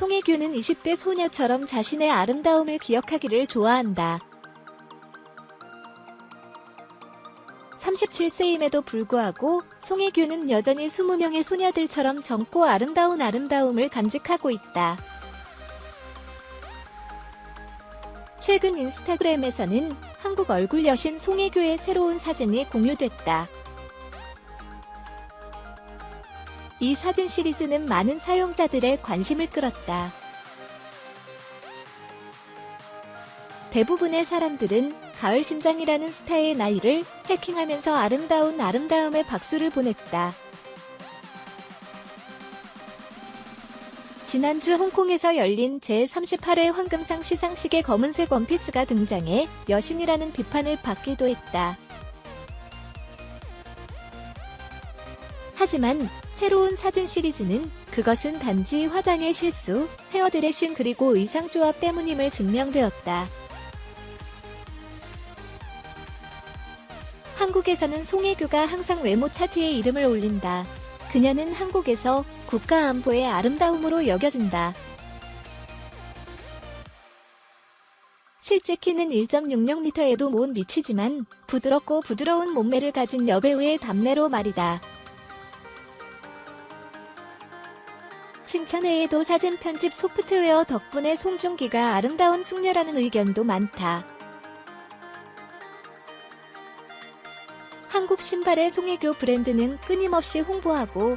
송혜교는 20대 소녀처럼 자신의 아름다움을 기억하기를 좋아한다. 37세임에도 불구하고 송혜교는 여전히 20명의 소녀들처럼 젊고 아름다운 아름다움을 간직하고 있다. 최근 인스타그램에서는 한국 얼굴 여신 송혜교의 새로운 사진이 공유됐다. 이 사진 시리즈는 많은 사용자들의 관심을 끌었다. 대부분의 사람들은 가을 심장이라는 스타의 나이를 해킹하면서 아름다운 아름다움의 박수를 보냈다. 지난주 홍콩에서 열린 제38회 황금상 시상식에 검은색 원피스가 등장해 여신이라는 비판을 받기도 했다. 하지만 새로운 사진 시리즈는 그것은 단지 화장의 실수, 헤어 드레싱 그리고 의상 조합 때문임을 증명되었다. 한국에서는 송혜교가 항상 외모 차트에 이름을 올린다. 그녀는 한국에서 국가 안보의 아름다움으로 여겨진다. 실제 키는 1.66m에도 못 미치지만 부드럽고 부드러운 몸매를 가진 여배우의 답례로 말이다. 칭찬 외에도 사진 편집 소프트웨어 덕분에 송중기가 아름다운 숙녀라는 의견도 많다. 한국 신발의 송혜교 브랜드는 끊임없이 홍보하고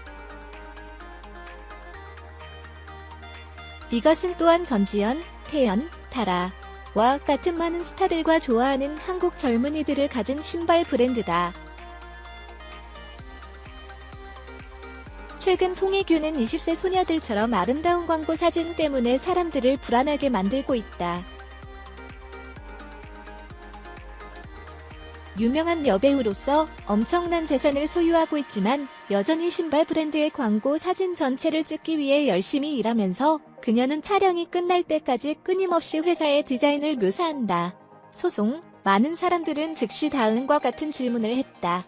이것은 또한 전지현, 태연, 타라와 같은 많은 스타들과 좋아하는 한국 젊은이들을 가진 신발 브랜드다. 최근 송혜교는 20세 소녀들처럼 아름다운 광고 사진 때문에 사람들을 불안하게 만들고 있다. 유명한 여배우로서 엄청난 재산을 소유하고 있지만 여전히 신발 브랜드의 광고 사진 전체를 찍기 위해 열심히 일하면서 그녀는 촬영이 끝날 때까지 끊임없이 회사의 디자인을 묘사한다. 소송, 많은 사람들은 즉시 다음과 같은 질문을 했다.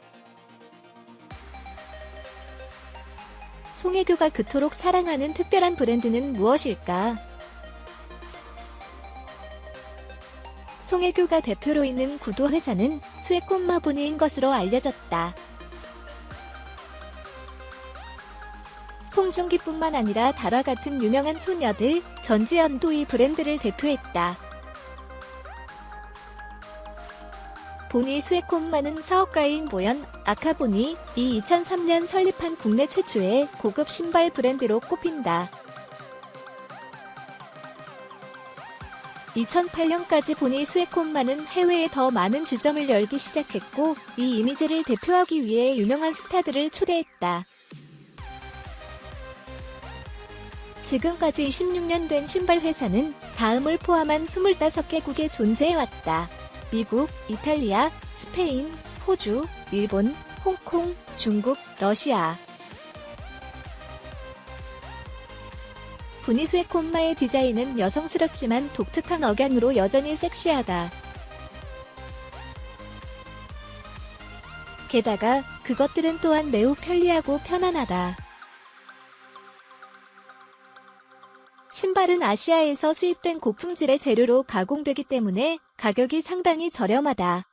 송혜교가 그토록 사랑하는 특별한 브랜드는 무엇일까? 송혜교가 대표로 있는 구두 회사는 수에콘마보니인 것으로 알려졌다. 송중기뿐만 아니라 달화 같은 유명한 소녀들 전지현도 이 브랜드를 대표했다. 보니 수에콘마는 사업가인 보현 아카보니 이 2003년 설립한 국내 최초의 고급 신발 브랜드로 꼽힌다. 2008년까지 보니 수에콘마는 해외에 더 많은 지점을 열기 시작했고 이 이미지를 대표하기 위해 유명한 스타들을 초대했다. 지금까지 16년 된 신발 회사는 다음을 포함한 25개국에 존재해왔다. 미국, 이탈리아, 스페인, 호주, 일본, 홍콩, 중국, 러시아. 분이수의 콤마의 디자인은 여성스럽지만 독특한 억양으로 여전히 섹시하다. 게다가 그것들은 또한 매우 편리하고 편안하다. 신발은 아시아에서 수입된 고품질의 재료로 가공되기 때문에 가격이 상당히 저렴하다.